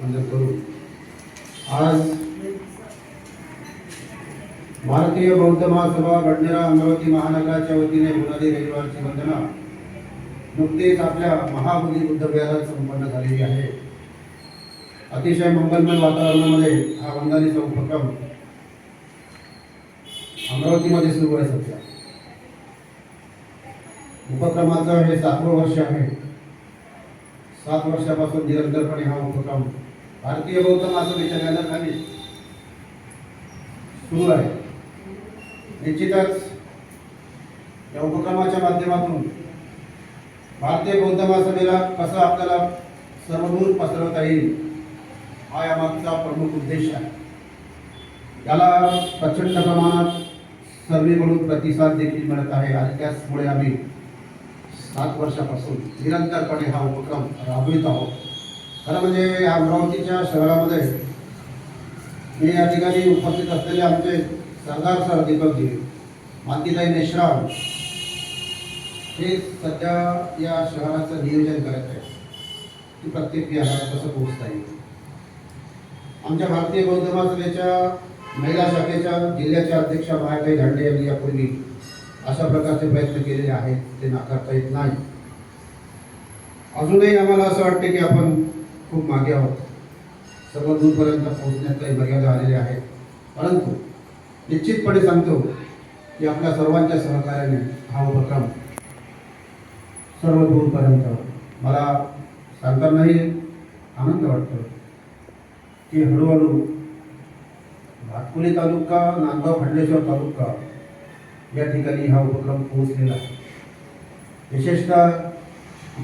म्हणजे करू। आज भारतीय बौद्ध महासभा बडनेरा अमरावती महानगराच्या वतीने होणारी रविवारची वंदना नुकतीच आपल्या महाबुद्धी बुद्ध विहारात संपन्न झालेली आहे. अतिशय मंगलमय वातावरणामध्ये हा वंदनीचा उपक्रम अमरावतीमध्ये सुरू आहे सध्या. उपक्रमाचं हे सातवं वर्ष आहे. सात वर्षापासून निरंतरपणे हा उपक्रम भारतीय बौद्ध महासभेच्या खाली सुरू आहे. निश्चितच या उपक्रमाच्या माध्यमातून भारतीय बौद्ध महासभेला कसं आपल्याला सर्वदूर पसरवता येईल हा यामागचा प्रमुख उद्देश आहे. याला प्रचंड प्रमाणात सर्वेकडून प्रतिसाद देखील मिळत आहे आणि त्याचमुळे आम्ही सात वर्षापासून निरंतरपणे हा उपक्रम राबवित आहोत. खरं म्हणजे अमरावतीच्या शहरामध्ये मी या ठिकाणी उपस्थित असलेले आमचे सरदार सर दीपकजी मातीताई मेश्राम हे सध्या या शहराचं नियोजन करत आहे की प्रत्येक विहारात कसं पोहोचता येईल आमच्या भारतीय बौद्ध महासभेच्या महिला शाखेच्या जिल्ह्याच्या अध्यक्षा मायाबाई धांडे यांनी यापूर्वी अशा प्रकारचे प्रयत्न केलेले आहेत ते नाकारता येत नाही. अजूनही आम्हाला असं वाटते की आपण खूप मागे आहोत. सर्व दूरपर्यंत पोहोचण्यात काही मर्यादा आलेल्या आहेत. परंतु निश्चितपणे सांगतो की आपल्या सर्वांच्या सहकार्याने हा उपक्रम सर्व दूरपर्यंत मला सांगतानाही आनंद वाटतो की हळूहळू भातकुली तालुका नांदगाव खंडेश्वर तालुका या ठिकाणी हा उपक्रम पोहोचलेला आहे. विशेषतः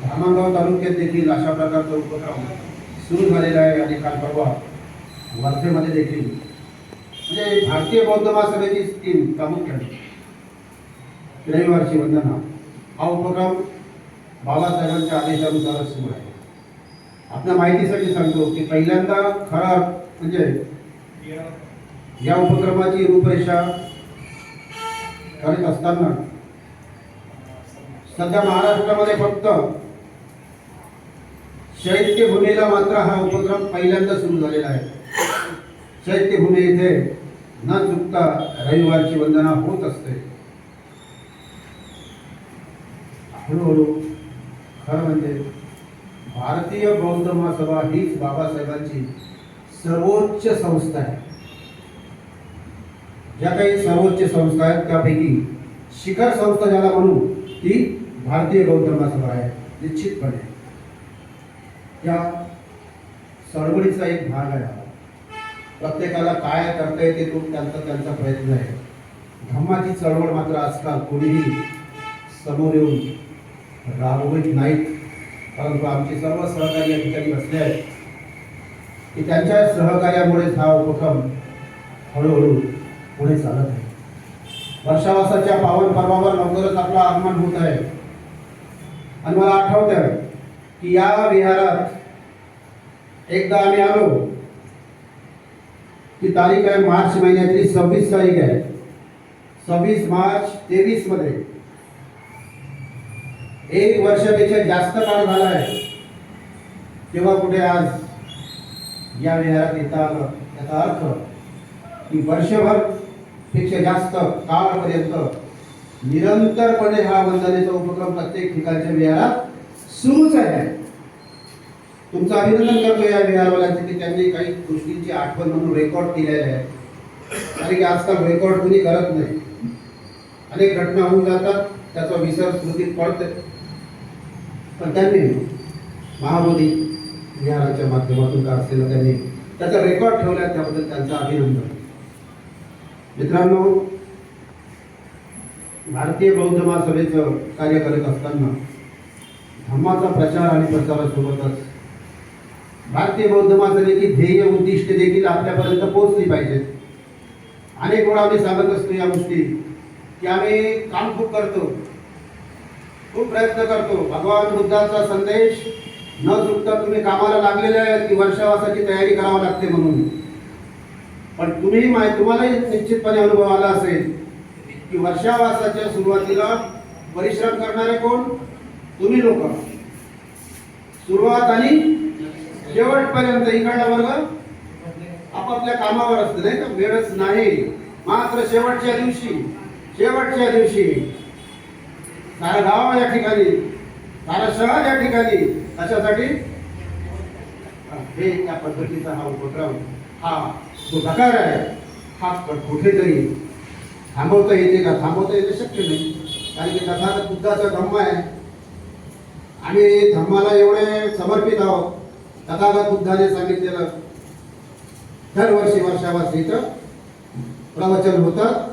धामणगाव तालुक्यात देखील अशा प्रकारचा उपक्रम सुरू झालेला आहे आणि काल परवा वर्धेमध्ये देखील. म्हणजे भारतीय बौद्ध महासभेची स्कीम प्रामुख्याने रविवारची वंदना. हा उपक्रम बाबासाहेबांच्या आदेशानुसारच सुरू आहे. आपल्या माहितीसाठी सांगतो की पहिल्यांदा खरा म्हणजे या उपक्रमाची रूपरेषा करीत असताना सध्या महाराष्ट्रामध्ये फक्त चैत्यभूमीला मात्र हा उपक्रम पहिल्यांदा सुरू झालेला आहे. चैत्यभूमी येथे न चुकता रविवारची वंदना होत असते. हळूहळू खरं म्हणजे भारतीय बौद्ध महासभा हीच बाबासाहेबांची सर्वोच्च संस्था आहे. ज्या काही सर्वोच्च संस्था आहेत त्यापैकी शिखर संस्था ज्याला म्हणू ती भारतीय बौद्ध महासभा आहे निश्चितपणे. या चळवळीचा एक भाग आहे. प्रत्येकाला काय करता येते तो त्यांचा त्यांचा प्रयत्न आहे. धम्माची चळवळ मात्र आजकाल कोणीही समोर येऊन राबवत नाहीत. परंतु आमचे सर्व सहकारी या ठिकाणी बसले आहेत. की त्यांच्या सहकार्यामुळेच हा उपक्रम हळूहळू पुढे चालत आहे. वर्षावासाच्या पावन पर्वावर लवकरच आपलं आगमन होत आहे. आणि मला आठवत आहे की या विहारात एकदा आम्ही आलो ती तारीख आहे मार्च महिन्यातली सव्वीस तारीख आहे. सव्वीस मार्च तेवीसमध्ये एक वर्षापेक्षा जास्त काळ झाला आहे. तेव्हा कुठे आज या विहारात येता आलं? याचा अर्थ की वर्षभरपेक्षा जास्त काळापर्यंत निरंतरपणे हा वंदनेचा उपक्रम प्रत्येक ठिकाणच्या विहारात सुरूच आहे. तुमचं अभिनंदन करतो या विहारवाल्यांचं की त्यांनी काही गोष्टींची आठवण म्हणून रेकॉर्ड केलेल्या आहे. कारण की आजकाल रेकॉर्ड कुणी करत नाही. अनेक घटना होऊन जातात त्याचा विसर स्मृतीत पडते पण त्यांनी महाबोधी विहाराच्या माध्यमातून का असलेलं त्यांनी त्याचा रेकॉर्ड ठेवला त्याबद्दल त्यांचं अभिनंदन. मित्रांनो भारतीय बौद्ध महासभेचं कार्य करत असताना धर्माचा प्रचार आणि प्रसारासोबतच. भारतीय बौद्ध महासभेची ध्येय उद्दिष्ट देखील आपल्यापर्यंत पोहोचली पाहिजेत. अनेक वेळा आम्ही सांगत असतो या गोष्टी की आम्ही काम खूप करतो खूप प्रयत्न करतो. भगवान बुद्धाचा संदेश न चुकता तुम्ही कामाला लागलेले आहेत की वर्षावासाची तयारी करावी लागते म्हणून. पण तुम्ही माहिती तुम्हालाही निश्चितपणे अनुभव आला असेल की वर्षावासाच्या सुरुवातीला परिश्रम करणारे कोण? तुम्ही लोक. सुरुवात आणि शेवटपर्यंत इकडला वर्ग आपापल्या कामावर असतं नाही का? वेळच नाही. मात्र शेवटच्या दिवशी शेवटच्या दिवशी सारा गाव या ठिकाणी सारा शहर या ठिकाणी कशासाठी? हे त्या पद्धतीचा हा उपक्रम हा जो प्रकार आहे हा कुठेतरी थांबवता येते का? थांबवता येते शक्य नाही. कारण की तथागत बुद्धाचा धम्म आहे. आम्ही धर्माला एवढे समर्पित आहोत. तथागत बुद्धाने सांगितलेलं दरवर्षी वर्षावर्षी इथं प्रवचन होतं.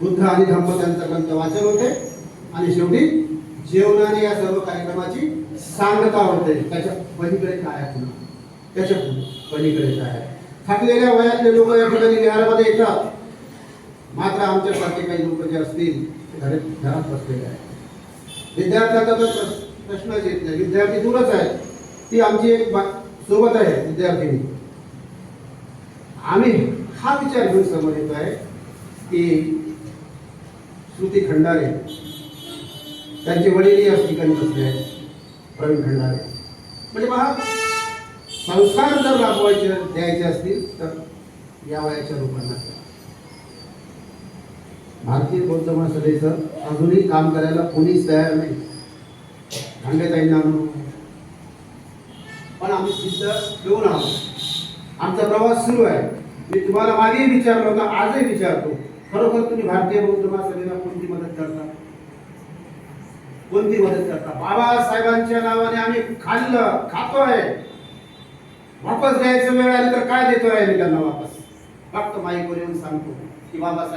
बुद्ध आणि धम्म त्यांचा ग्रंथ वाचन होते. आणि शेवटी जेवणाने या सर्व कार्यक्रमाची सांगता होते. त्याच्या पलीकडे काय आहे पुन्हा? त्याच्या पलीकडे काय आहे? थकलेल्या वयातले लोक या ठिकाणी विहारामध्ये येतात. मात्र आमच्यासारखे काही लोक जे असतील ते घरात घरात बसलेले आहेत. विद्यार्थ्याचा तर प्रश्नच येत नाही. विद्यार्थी दूरच आहेत. ती आमची एक बा- सोबत आहे विद्यार्थिनी. आम्ही हा विचार घेऊन समोर येत आहे की श्रुती खंडारे त्यांचे वडीलही या ठिकाणी बसले आहेत प्रवीण खंडारे. म्हणजे महा संस्कार जर राबवायचे द्यायचे असतील तर या वयाच्या लोकांना भारतीय बौद्ध महासभेचं अजूनही काम करायला कोणीच तयार नाही. खांडेताईंना आणू. पण आम्ही सिद्ध घेऊन आहोत आमचा प्रवास सुरू आहे. मी तुम्हाला मागेही विचारलं होतं आजही विचारतो. खरोखर तुम्ही भारतीय बौद्ध महासभेला कोणती मदत करता? कोणती मदत करता? बाबासाहेबांच्या नावाने आम्ही खाल्लं खातोय. वापस द्यायचं वेळ आली तर काय देतोय मी त्यांना वापस? फक्त माईकवर येऊन सांगतो की बाबासाहेब